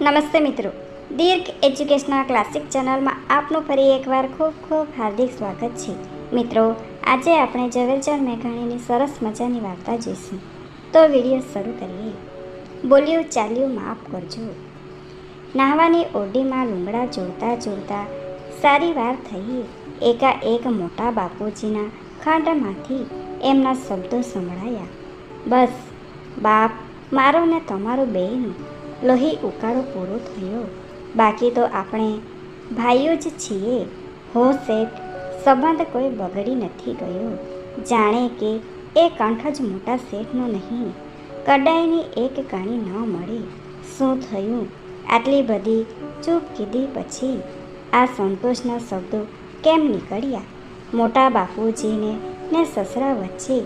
નમસ્તે મિત્રો. દીર્ઘ educational classic ચેનલમાં આપનું ફરી એકવાર ખૂબ ખૂબ હાર્દિક સ્વાગત છે. મિત્રો, આજે આપણે ઝવેરચંદ મેઘાણીની સરસ મજાની વાર્તા જોઈશું. તો વીડિયો શરૂ કરીએ. બોલ્યું ચાલ્યું માફ કરજો. નાહવાની ઓરડીમાં લુંગડા જોડતા જોડતા સારી વાર થઈ. એકાએક મોટા બાપુજીના ખાંડમાંથી એમના શબ્દો સંભળાયા. બસ, બાપ, મારો ને તમારો બેયનું લોહી ઉકાળો પૂરો થયો. બાકી તો આપણે ભાઈઓ જ છીએ. હો શેઠ, સંબંધ કોઈ બગડી નથી ગયો. જાણે કે એ કંઠ જ મોટા શેઠનો નહીં. કડાઈની એક કાણી ન મળી. શું થયું? આટલી બધી ચૂપ કીધી પછી આ સંતોષના શબ્દો કેમ નીકળ્યા? મોટા બાપુજીને ને સસરા વચ્ચે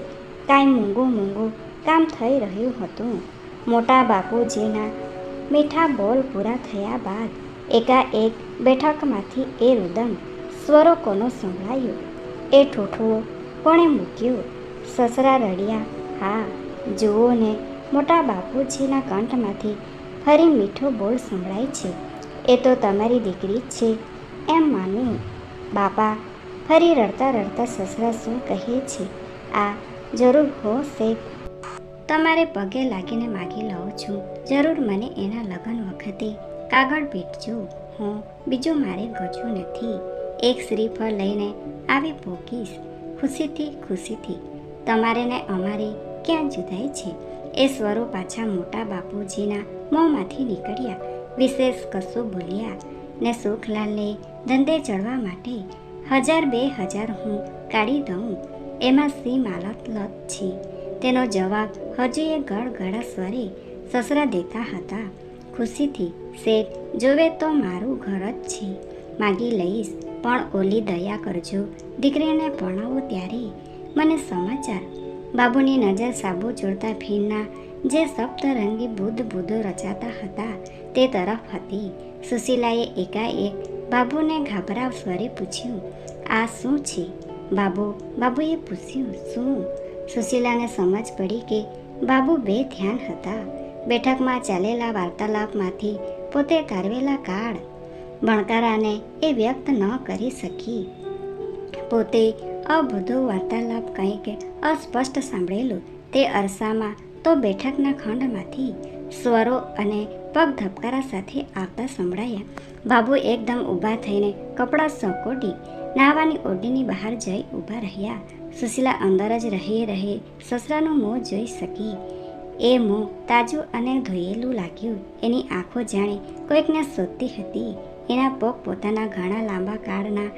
કાંઈ મૂંગું મૂંગું કામ થઈ રહ્યું હતું. મોટા બાપુજીના મીઠા બોલ પૂરા થયા બાદ એકાએક બેઠકમાંથી એ રુદન સ્વરો કોનો સંભળાયો. એ ઠોઠવો કોણે મૂક્યો. સસરા રડ્યા, હા, જુઓ ને, મોટા બાપુજીના કંઠમાંથી ફરી મીઠો બોલ સંભળાય છે. એ તો તમારી દીકરી જ છે. એમ માનું. બાપા, ફરી રડતા રડતા સસરા શું કહે છે? આ જરૂર હોશે તમારે પગે લાગીને માગી લઉં છું. જરૂર મને એના લગ્ન વખતે કાગળ પીટજો. હું બીજું મારે ગજું નથી. એક શ્રીફળ લઈને આવી પોકીશ ખુશીથી ખુશીથી. તમારે ને અમારે ક્યાં જુદાય છે? એ સ્વરો પાછા મોટા બાપુજીના મોંમાંથી નીકળ્યા. વિશેષ કશું બોલ્યા ને સુખલાલને ધંધે ચડવા માટે હજાર બે હજાર હું કાઢી દઉં. એમાં સી માલત લત છે. તેનો જવાબ હજુ એ ગળગળા સ્વરે સસરા દેતા હતા. ખુશીથી, શેઠ, જોવે તો મારું ઘર જ છે. માગી લઈશ, પણ ઓલી દયા કરજો. દીકરીને ભણાવું ત્યારે મને સમાચાર. બાબુની નજર સાબુ જોડતા ફીરના જે સપ્તરંગી બુદ્ધ બુદ્ધો રચાતા હતા, તે તરફ હતી. સુશીલાએ એકાએક બાબુને ગાભરા સ્વરે પૂછ્યું, આ શું છે? બાબુ, બાબુએ પૂછ્યું, શું? સુશીલાને સમજ પડી કે બાબુ બે ધ્યાન હતા. બેઠકમાં ચાલેલા વાર્તાલાપમાંથી પોતે તારવેલા કાળ. ભણકારાને એ વ્યક્ત ન કરી શકી. પોતે અબધો વાર્તાલાપ કંઈક અસ્પષ્ટ સાંભળેલું તે અરસામાં તો બેઠકના ખંડમાંથી સ્વરો અને પગ ધબકારા સાથે આવતા સંભળાયા. બાબુ એકદમ ઊભા થઈને કપડાં સકોડી નાહવાની ઓરડીની બહાર જઈ ઊભા રહ્યા. સુશીલા અંદર જ રહી રહે સસરાનું મોં જોઈ શકી. એ મોં તાજું અને ધોયેલું લાગ્યું. એની આંખો જાણે કોઈકને શોધતી હતી. એના પગ પોતાના ઘણા લાંબા કાળના.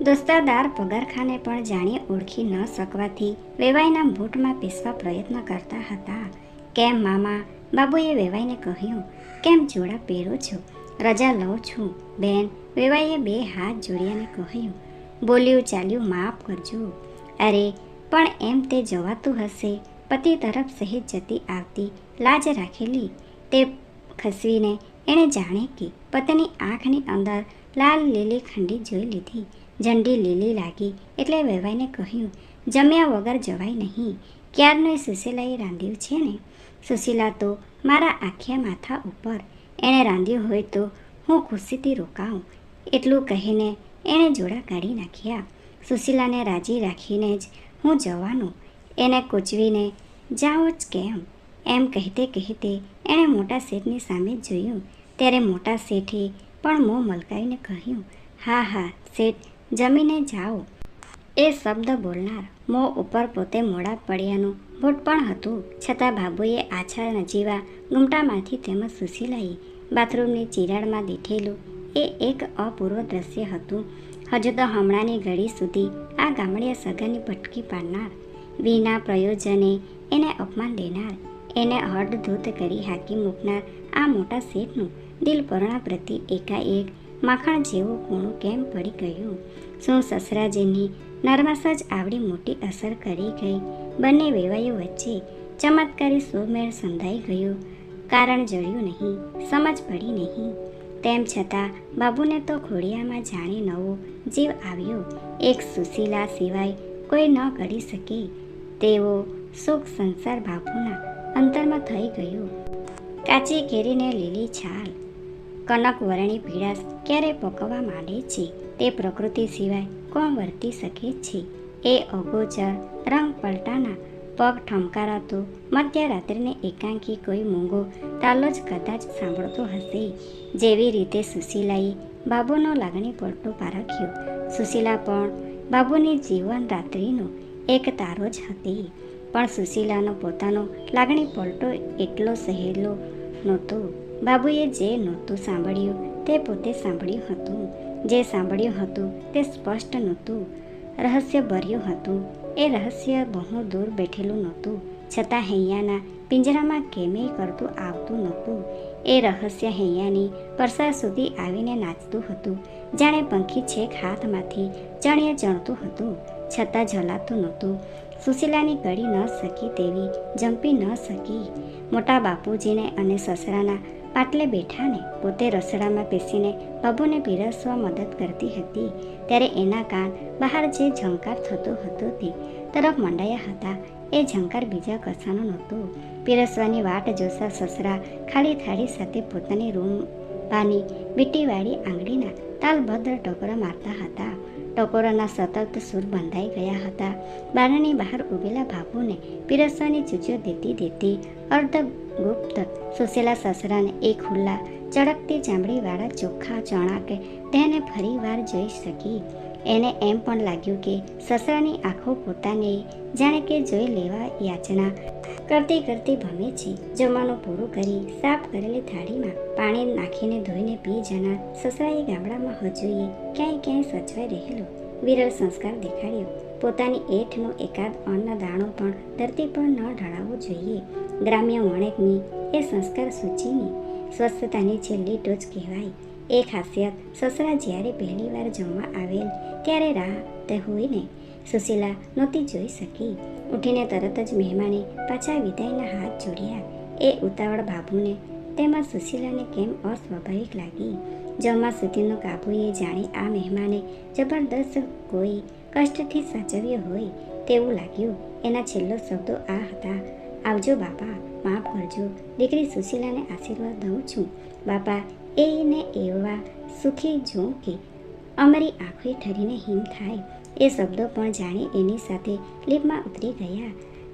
દોસ્તાદાર પગારખાને પણ જાણે ઓળખી ન શકવાથી વેવાઈના બૂટમાં પીસવા પ્રયત્ન કરતા હતા. કેમ મામા? બાબુએ વેવાઈને કહ્યું. કેમ જોડા પહેરો છો? રજા લઉં છું. બેન, વેવાઈએ બે હાથ જોડ્યાને કહ્યું. બોલ્યું ચાલ્યું માફ કરજો. અરે, પણ એમ તે જવાતું હશે. પતિ તરફ સહેજ જતી આવતી લાજ રાખેલી તે ખસવીને એણે જાણે કે પતિની આંખની અંદર લાલ લીલી ખંડી જોઈ લીધી. ઝંડી લીલી લાગી એટલે વેવાઈને કહ્યું, જમ્યા વગર જવાય નહીં. ક્યારનો એ સુશીલાએ રાંધ્યું છે ને? સુશીલા તો મારા આખ્યા માથા ઉપર. એણે રાંધ્યું હોય તો હું ખુશીથી રોકાઉં. એટલું કહીને એણે જોડા કાઢી નાખ્યા. સુશીલાને રાજી રાખીને જ હું જવાનું એને કૂચવીને જાઓ જ કેમ? એમ કહેતે કહેતે એણે મોટા શેઠની સામે જોયું. ત્યારે મોટા શેઠે પણ મોં મલકાઈને કહ્યું, હા હા, શેઠ, જમીને જાઓ. એ શબ્દ બોલનાર મોં ઉપર પોતે મોડા પડ્યાનું ભૂટ પણ હતું. છતાં બાબુએ આછા નજીવા ગુમટામાંથી તેમજ સુશીલાએ બાથરૂમની ચિરાડમાં દીઠેલું એ એક અપૂર્વ દ્રશ્ય હતું. હજુ તો હમણાંની ઘડી સુધી આ ગામડિયા સગાની ભટકી પાડનાર વિના પ્રયોજને એને અપમાન દેનાર. એને હડધૂત કરી હાકી મૂકનાર આ મોટા શેઠનું દિલ પરણા પ્રતિ એકાએક માખણ જેવું ખૂણું કેમ પડી ગયું? શું સસરાજીની નર્મસ જ આવડી મોટી અસર કરી ગઈ? બંને વેવાઈઓ વચ્ચે ચમત્કારી સુમેળ સંધાઈ ગયો. કારણ જળ્યું નહીં, સમજ પડી નહીં. તેમ છતાં બાબુને તો ખોડિયામાં જાણે નવો જીવ આવ્યો. એક સુશીલા સિવાય કોઈ ન કરી શકે. તેવો સુખ સંસાર બાપુના અંતરમાં થઈ ગયો. કાચી કેરીને લીલી છાલ, કનક વરણી પીળાશ ક્યારે પકવવા માંડે છે તે પ્રકૃતિ સિવાય કોણ વર્તી શકે છે? એ અગોચર રંગ પલટાના પગ ઠમકારાતો મધ્યરાત્રિને એકાંકી કોઈ મૂંગો તાલો જ કદાચ સાંભળતો હશે. જેવી રીતે સુશીલાએ બાબુનો લાગણી પડતો પારખ્યો. સુશીલા પણ બાબુની જીવન રાત્રિનો એક તારો જ હતી. પણ સુશીલાનો પોતાનો લાગણી પલટો એટલો સહેલો નહોતો. બાબુએ જે નહોતું સાંભળ્યું તે પોતે સાંભળ્યું હતું. જે સાંભળ્યું હતું તે સ્પષ્ટ નહોતું. રહસ્ય ભર્યું હતું. એ રહસ્ય બહુ દૂર બેઠેલું નહોતું. છતાં હૈયાના પિંજરામાં કેમેય કરતું આવતું નહોતું. એ રહસ્ય હૈયાની પરસા સુધી આવીને નાચતું હતું. જાણે પંખી છેક હાથમાંથી ચણીએ ચણતું હતું. છતાં જલાતું નહોતું. સુશીલાની કડી ન શકી તેવી, જંપી ન શકી. મોટા બાપુજીને અને સસરાના પાટલે બેઠાને પોતે રસોડામાં બેસીને બાબુને પીરસવા મદદ કરતી હતી. ત્યારે એના કાન બહાર જે ઝંકાર થતો હતો તે તરફ મંડાયા હતા. એ ઝંકાર બીજા કશાનો નહોતો. પીરસવાની વાટ જોતા સસરા ખાલી થાળી સાથે પોતાની રૂમ પાની બીટીવાળી આંગળીના તાલભદ્ર ટકોરા મારતા હતા. ટકોરાના સતત સૂર બંધાઈ ગયા હતા. બારણની બહાર ઉભેલા બાપુને પીરસવાની ચૂચીઓ દેતી દેતી અર્ધ ગુપ્ત સુશેલા સસરાને એ ખુલ્લા ચળકતી ચામડીવાળા ચોખ્ખા ચણાકે તેને ફરી વાર જોઈ શકી. એને એમ પણ લાગ્યું કે સસરાની આંખો પોતાને જાણે કે જોઈ લેવા યાચના કરતી કરતી ભમે છે. જમવાનું પૂરું કરી સાફ કરેલી થાળીમાં પાણી નાખીને ધોઈને પી જનાર સસરાએ ગામડામાં હજુએ ક્યાંય ક્યાંય સચવાઈ રહેલો વિરળ સંસ્કાર દેખાડ્યો. પોતાની એઠનો એકાદ અન્ન દાણો પણ ધરતી પર ન ઢળાવવો જોઈએ. ગ્રામ્ય વણેકની એ સંસ્કાર સૂચિની સ્વસ્થતાની છેલ્લી ટોચ કહેવાય. એ ખાસિયત સસરા જ્યારે પહેલીવાર જમવા આવેલ ત્યારે રાત હોઈને સુશીલા નહોતી જોઈ શકી. ઉઠીને તરત જ મહેમાને પાછા વિદાયના હાથ જોડ્યા. એ ઉતાવળ બાબુને તેમાં સુશીલાને કેમ અસ્વાભાવિક લાગી? જમવા સુધીનો કાબુએ જાણે આ મહેમાને જબરદસ્ત કોઈ કષ્ટથી સાચવ્યો હોય તેવું લાગ્યું. એના છેલ્લો શબ્દો આ હતા, આવજો બાપા, માફ કરજો. દીકરી સુશીલાને આશીર્વાદ દઉં છું. બાપા એને એવા સુખી જોઉં કે અમારી આંખોએ ઠરીને હિમ થાય. એ શબ્દો પણ જાણે એની સાથે લીપમાં ઉતરી ગયા.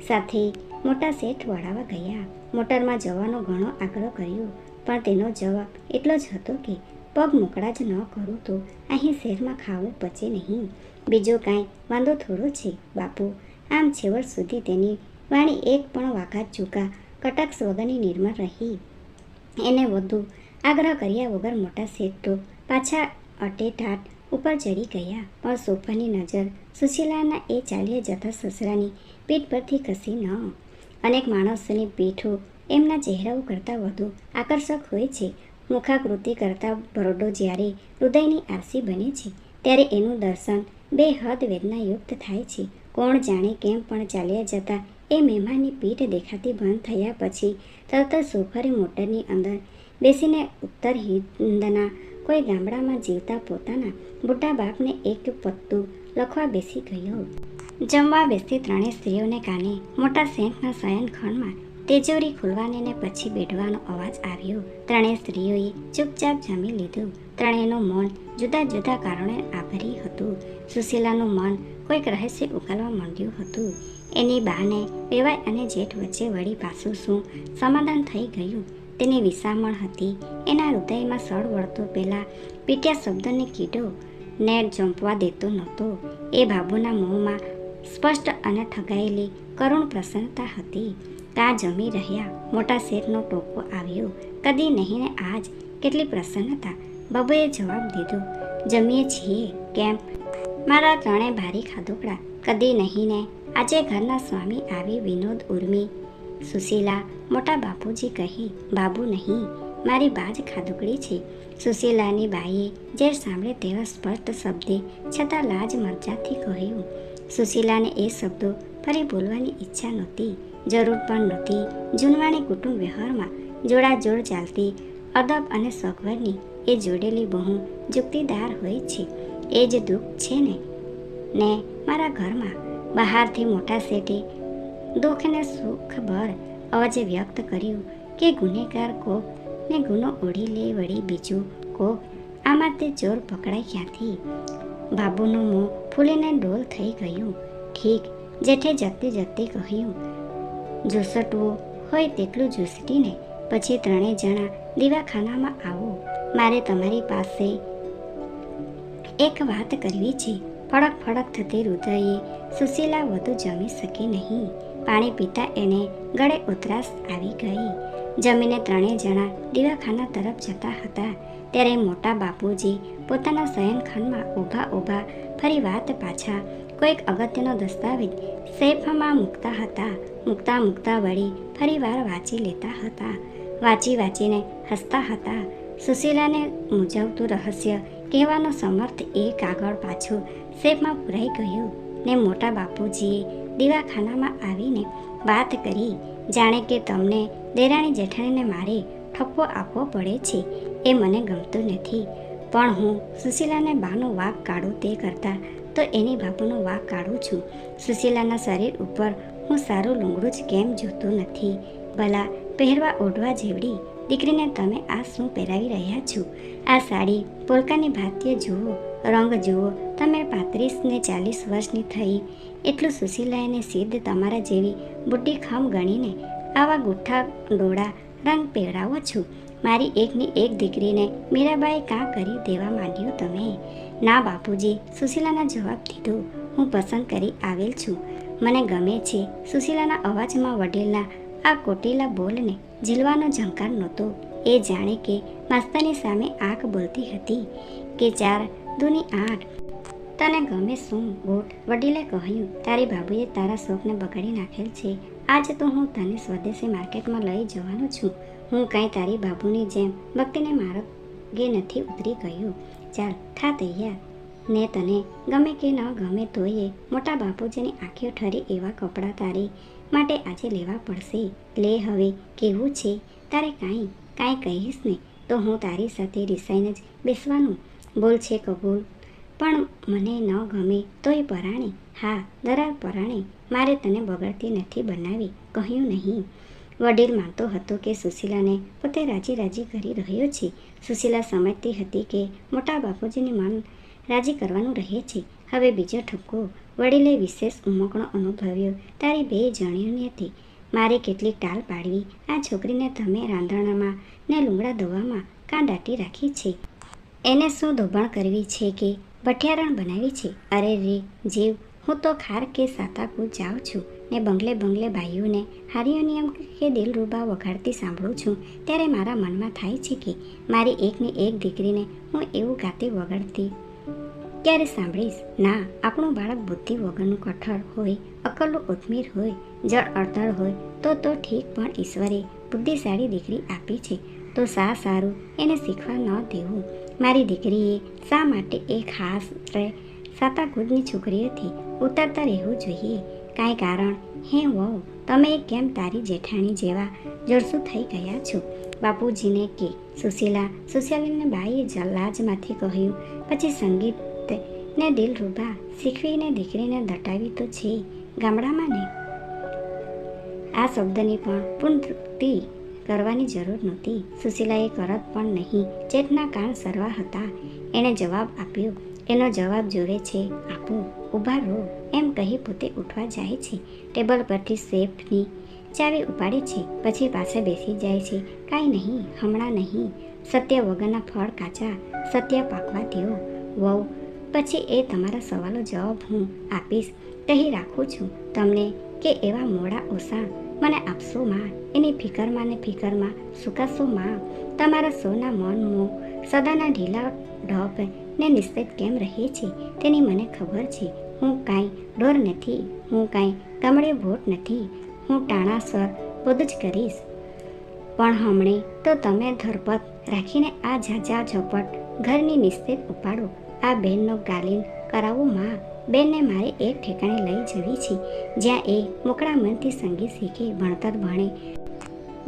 સાથે મોટા શેઠ વળાવા ગયા. મોટરમાં જવાનો ઘણો આગ્રહ કર્યો. પણ તેનો જવાબ એટલો જ હતો કે, પગ મોકળા જ ન કરું તો અહીં શહેરમાં ખાવું પચે નહીં. બીજો કાંઈ વાંધો થોડો છે, બાપુ. આમ છેવટ સુધી તેની વાણી એક પણ વાકાત ચૂકા કટાક્ષ વગરની નિર્મળ રહી. એને વધુ આગ્રહ કર્યા વગર મોટા શેઠ તો પાછા અટેટાટ ઉપર ચડી ગયા. પણ સોફાની નજર સુશીલાના એ ચાલ્યા જતા સસરાની પીઠ પરથી ખસી ન. અનેક માણસોની પીઠો એમના ચહેરાઓ કરતાં વધુ આકર્ષક હોય છે. મુખાકૃતિ કરતાં બરોડો જ્યારે હૃદયની આરસી બને છે, ત્યારે એનું દર્શન બેહદ વેદનાયુક્ત થાય છે. કોણ જાણે કેમ પણ ચાલ્યા જતા એ મહેમાનની પીઠ દેખાતી બંધ થયા પછી તરત જ સોફારી મોટરની અંદર બેસીને ઉત્તર હિંદના કોઈ ગામડામાં જીવતા પોતાના મોટા બાપને એક પત્તું લખવા બેસી ગયો. જમવા બેસતી ત્રણેય સ્ત્રીઓને કાને મોટા શેઠના શયનખંડમાં તેજોરી ખુલવાને ને પછી બેઠવાનો અવાજ આવ્યો. ત્રણેય સ્ત્રીઓએ ચૂપચાપ જમી લીધું. ત્રણેયનું મન જુદા જુદા કારણે આભરી હતું. સુશીલાનું મન કોઈક રહસ્ય ઉકાળવા માંડ્યું હતું. એની બાને વેવાય અને જેઠ વચ્ચે વળી પાછું શું સમાધાન થઈ ગયું? તેની વિસામણ હતી. એના હૃદયમાં સળ વળતો પેલા પીટ્યા શબ્દને કીડો નેટ જંપવા દેતો નહોતો. એ બાબુના મોંમાં સ્પષ્ટ અને ઠગાયેલી કરુણ પ્રસન્નતા હતી. તા જમી રહ્યા. મોટા શેરનો ટોકો આવ્યો. કદી નહીં ને આજ. કેટલી પ્રસન્નતા. બાબુએ જવાબ દીધો, જમીએ છીએ. કેમ? મારા ત્રણે ભારી ખાધુકડા કદી નહીં ને. આજે ઘરના સ્વામી આવી વિનોદ ઉર્મી સુશીલા, મોટા બાપુજી કહી, બાબુ નહીં, મારી બાજ ખાધુકડી છે. સુશીલાની બાઈએ જે સાંભળે તેવા સ્પષ્ટ શબ્દે છતાં લાજ મરજાથી કહ્યું. સુશીલાને એ શબ્દો ફરી બોલવાની ઈચ્છા નહોતી, જરૂર પણ નહોતી. જૂનવાણી કુટુંબ વ્યવહારમાં જોડાજોડ ચાલતી, અદબ અને સગવડની એ જોડેલી બહુ જુક્તિદાર હોય છે. એ જ દુઃખ છે ને? ને મારા ઘરમાં બહારથી મોટા શેઠે દુઃખને સુખભર અવાજે વ્યક્ત કર્યું કે ગુનેગાર કોક ને ગુનો ઓઢી લે, વળી બીજું કોક. આમાં તે ચોર પકડાય ક્યાંથી? બાબુનું મોં ફૂલીને ડોલ થઈ ગયું. ઠીક, જેઠે જતી જતી કહ્યું, જોસટવું, હોય તેટલું જોસટીને પછી ત્રણેય જણા દીવાખાનામાં આવો. મારે તમારી પાસે એક વાત કરવી છે. ફડક ફડક થતી હૃદયે સુશીલા વધુ જમી શકી નહીં. પાણી પીતા એને ગળે ઉતરાસ આવી ગઈ. જમીને ત્રણેય જણા દીવાખાના તરફ જતા હતા. ત્યારે મોટા બાપુજી પોતાના શયનખંડમાં ઊભા ઊભા ફરી વાત પાછા કોઈક અગત્યનો દસ્તાવેજ સેફમાં મૂકતા હતા. મૂકતા મૂકતા વળી ફરી વાર વાંચી લેતા હતા. વાંચી વાંચીને હસતા હતા. સુશીલાને મૂંઝવતું રહસ્ય કહેવાનો સમર્થ એ કાગળ પાછું સેફમાં પુરાઈ ગયું ને મોટા બાપુજીએ દીવાખાનામાં આવીને વાત કરી. જાણે કે તમને દેરાણી જેઠાણીને મારે ઠપકો આપવો પડે છે, એ મને ગમતું નથી. પણ હું સુશીલાને બાનો વાક કાઢું તે કરતાં તો એની બાપુનો વાક કાઢું છું. સુશીલાના શરીર ઉપર હું સારું લૂંગડું જ કેમ જોતું નથી? ભલા પહેરવા ઓઢવા જેવડી દીકરીને તમે આ શું પહેરાવી રહ્યા છો? આ સાડી પોલકાની ભાતીય જુઓ. રંગ જુઓ. તમે પાંત્રીસ ને ચાલીસ વર્ષની થઈ. એટલું સુશીલાને સિદ્ધ તમારા જેવી બુઢી ખમ ગણીને, આવા ગુઠ્ઠા ડોળા રંગ પહેરાવો છો. મારી એકની એક દીકરીને મીરાબાઈ કાં કરી દેવા માંડ્યું તમે ના બાપુજી, સુશીલાના જવાબ દીધો. હું પસંદ કરી આવેલ છું. મને ગમે છે. સુશીલાના અવાજમાં વડીલના આ કોટેલા બોલને ઝીલવાનો ઝંકાર નહોતો. એ જાણે કે માસ્તરની સામે આંખ બોલતી હતી કે ચાર દૂની આઠ તને ગમે શું, ગોટ? વડીલે કહ્યું, તારી બાબુએ તારા શોખને બગાડી નાખેલ છે. આજ તો હું તને સ્વદેશી માર્કેટમાં લઈ જવાનો છું. હું કાંઈ તારી બાબુની જેમ ભક્તિને માર્ગે નથી ઉતરી ગયું. ચાલ, થા તૈયાર. ને તને ગમે કે ન ગમે તોયે મોટા બાપુજીની આંખીઓ ઠરી એવા કપડાં તારી માટે આજે લેવા પડશે. લે હવે, કેવું છે? તારે કાંઈ કાંઈ કહીશ ને? તો હું તારી સાથે રિસાઈને જ બેસવાનું બોલ છે કબૂલ. પણ મને ન ગમે તોય પરાણે. હા દરાર પરાણે. મારે તને બગડતી નથી બનાવી. કહ્યું નહીં. વડીલ માનતો હતો કે સુશીલાને પોતે રાજી રાજી કરી રહ્યો છે. સુશીલા સમજતી હતી કે મોટા બાપુજીને મન રાજી કરવાનું રહે છે. હવે બીજો ઠપકો વડીલે વિશેષ ઉમકણો અનુભવ્યો. તારી બે જણીઓની હતી. મારે કેટલીક ટાલ પાડવી. આ છોકરીને તમે રાંધણામાં ને લુંગડા ધોવામાં કાં દાટી રાખી છે. એને શું ધોબાણ કરવી છે કે ભઠિયારણ બનાવી છે? અરે રે, જીવ, હું તો ખાર કે સાતાપુર જાઉં છું ને બંગલે બંગલે ભાઈઓને હારિયોનિયમ કે દિલરૂબા વગાડતી સાંભળું છું. ત્યારે મારા મનમાં થાય છે કે મારી એકને એક દીકરીને હું એવું ગાતી વગાડતી ક્યારે સાંભળીશ? ના, આપણું બાળક બુદ્ધિ વગરનું કઠળ હોય, અકલનું ઉત્મીર હોય, જળ અડધળ હોય, તો તો ઠીક, પણ ઈશ્વરે બુદ્ધિશાળી દીકરી આપી છે. તો સા સારું, એને શીખવા ન દેવું. મારી દીકરીએ શા માટે એ ખાસ રે? સાતાકૂદની છોકરીઓથી ઉતરતા રહેવું જોઈએ. કાંઈ કારણ? હે વહુ, તમે કેમ તારી જેઠાણી જેવા જળસુ થઈ ગયા છો? બાપુજીને કે, સુશીલા સુશીલાને બાઈએ જલાજમાંથી કહ્યું. પછી સંગીત ને દિલરૂબા શીખવીને દીકરીને દટાવી તો છે. ગામડામાં ને? આ શબ્દની પણ પુનરુક્તિ કરવાની જરૂર નહોતી. સુશીલાએ કરત પણ નહીં. ચેતના કાન સરવા હતા. એણે જવાબ આપ્યો, એનો જવાબ જોવે છે, આપું. ઊભા રહો. એમ કહી પોતે ઉઠવા જાય છે. ટેબલ પરથી સેફની ચાવી ઉપાડે છે. પછી પાસે બેસી જાય છે. કાંઈ નહીં, હમણાં નહીં. સત્ય વગરના ફળ કાચા, સત્ય પાકવા દેવો વહુ, પછી એ તમારા સવાલો જવાબ હું આપીશ. કહી રાખું છું. તમને કે એવા મોડા ઓસા. મને આપશો માં? એની ફિકરમાં ને ફિકરમાં સુકાશો માં? તમારા સોના મન મો સદાના ઢીલા ઢોપ ને નિશ્ચિત કેમ રહે છે? તેની મને ખબર છે. હું કાંઈ ડોર નથી. હું કાંઈ કમળે ભોટ નથી. હું ટાણાસર બધું જ કરીશ. પણ હમણે તો તમે ધરપત રાખીને આ ઝાઝા ઝપટ ઘરની નિશ્ચિત ઉપાડો. આ બહેનનો ગાલીન કરાવો માં. બેનને મારે એક ઠેકાણે લઈ જવી છે, જ્યાં એ મોકળા મનથી સંગીત શીખે, ભણતર ભણે.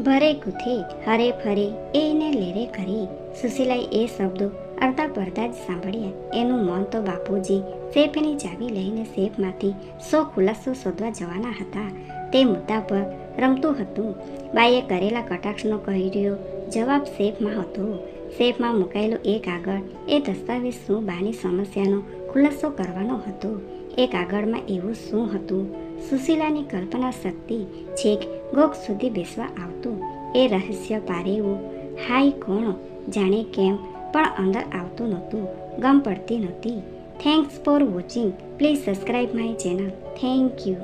ભરે ગુથે હરે ફરે એને લેરે કરી. સુશીલાએ એ શબ્દો અડધા પડધા જ સાંભળ્યા. એનું મન તો બાપુજી સેફની ચાવી લઈને સેફમાંથી સો ખુલાસો શોધવા જવાના હતા. તે મુદ્દા પર રમતું હતું. બાઈએ કરેલા કટાક્ષનો કહ્યો જવાબ સેફમાં હતો. સેફમાં મુકાયેલો એ કાગળ એ દસ્તાવેજ શું બાની સમસ્યાનો ખુલાસો કરવાનો હતો? એ કાગળમાં એવું શું હતું? સુશીલાની કલ્પના શક્તિ છેક ગોખ સુધી બેસવા આવતું. એ રહસ્ય પારેવું. હાય કોણ? જાણે કેમ? પણ અંદર આવતું નહોતું. ગમ પડતી નહોતી. Thanks for watching please subscribe my channel thank you